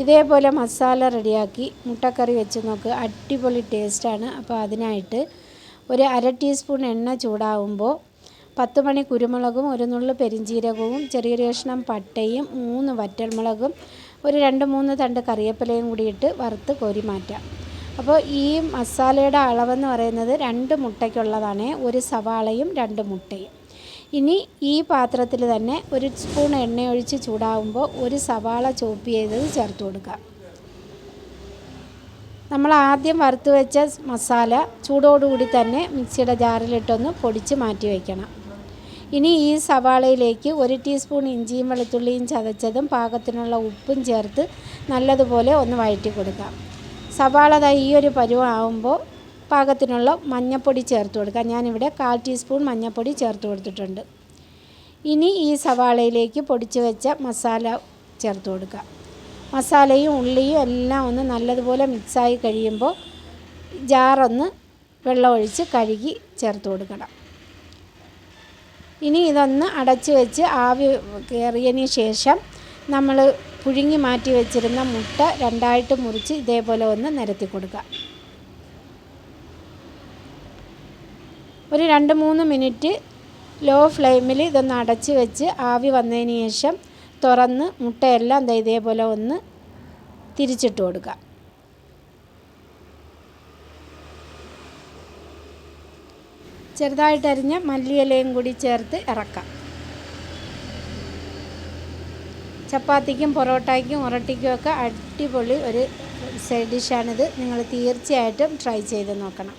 ഇതേപോലെ മസാല റെഡിയാക്കി മുട്ടക്കറി വെച്ച് നോക്ക്. അടിപൊളി ടേസ്റ്റാണ്. അപ്പോൾ അതിനായിട്ട് ഒരു അര ടീസ്പൂൺ എണ്ണ ചൂടാവുമ്പോൾ പത്ത് മണി കുരുമുളകും ഒരു നുള്ളു പെരിഞ്ചീരകവും ചെറിയ കഷ്ണം പട്ടയും മൂന്ന് വറ്റൽമുളകും ഒരു രണ്ട് മൂന്ന് തണ്ട് കറിവേപ്പിലയും കൂടി ഇട്ട് വറുത്ത് കോരി മാറ്റാം. അപ്പോൾ ഈ മസാലയുടെ അളവെന്ന് പറയുന്നത് രണ്ട് മുട്ടയ്ക്കുള്ളതാണ്. ഒരു സവാളയും രണ്ട് മുട്ടയും. ഇനി ഈ പാത്രത്തിൽ തന്നെ ഒരു സ്പൂൺ എണ്ണ ഒഴിച്ച് ചൂടാവുമ്പോൾ ഒരു സവാള ചോപ്പ് ചെയ്തത് ചേർത്ത് കൊടുക്കുക. നമ്മൾ ആദ്യം വറുത്ത് വെച്ച മസാല ചൂടോടുകൂടി തന്നെ മിക്സിയുടെ ജാറിലിട്ടൊന്ന് പൊടിച്ച് മാറ്റി വയ്ക്കണം. ഇനി ഈ സവാളയിലേക്ക് ഒരു ടീസ്പൂൺ ഇഞ്ചിയും വെളുത്തുള്ളിയും ചതച്ചതും പാകത്തിനുള്ള ഉപ്പും ചേർത്ത് നല്ലതുപോലെ ഒന്ന് വഴറ്റി കൊടുക്കാം. സവാള ഈ ഒരു പരുവാകുമ്പോൾ പാകത്തിനുള്ള മഞ്ഞൾപ്പൊടി ചേർത്ത് കൊടുക്കുക. ഞാനിവിടെ കാൽ ടീസ്പൂൺ മഞ്ഞപ്പൊടി ചേർത്ത് കൊടുത്തിട്ടുണ്ട്. ഇനി ഈ സവാളയിലേക്ക് പൊടിച്ച് വെച്ച മസാല ചേർത്ത് കൊടുക്കുക. മസാലയും ഉള്ളിയും എല്ലാം ഒന്ന് നല്ലതുപോലെ മിക്സായി കഴിയുമ്പോൾ ജാറൊന്ന് വെള്ളമൊഴിച്ച് കഴുകി ചേർത്ത് കൊടുക്കണം. ഇനി ഇതൊന്ന് അടച്ച് വെച്ച് ആവി കയറിയതിന് ശേഷം നമ്മൾ പുഴുങ്ങി മാറ്റി വെച്ചിരുന്ന മുട്ട രണ്ടായിട്ട് മുറിച്ച് ഇതേപോലെ ഒന്ന് നിരത്തി കൊടുക്കുക. ഒരു രണ്ട് മൂന്ന് മിനിറ്റ് ലോ ഫ്ലെയിമിൽ ഇതൊന്ന് അടച്ച് വെച്ച് ആവി വന്നതിന് ശേഷം തുറന്ന് മുട്ടയെല്ലാം ദേ ഇതേപോലെ ഒന്ന് തിരിച്ചിട്ട് കൊടുക്കുക. ചെറുതായിട്ടരിഞ്ഞ മല്ലിയിലയും കൂടി ചേർത്ത് ഇറക്കാം. ചപ്പാത്തിക്കും പൊറോട്ടയ്ക്കും ഉറട്ടിക്കും ഒക്കെ അടിപൊളി ഒരു സൈഡ് ഡിഷാണിത് നിങ്ങൾ തീർച്ചയായിട്ടും ട്രൈ ചെയ്ത് നോക്കണം.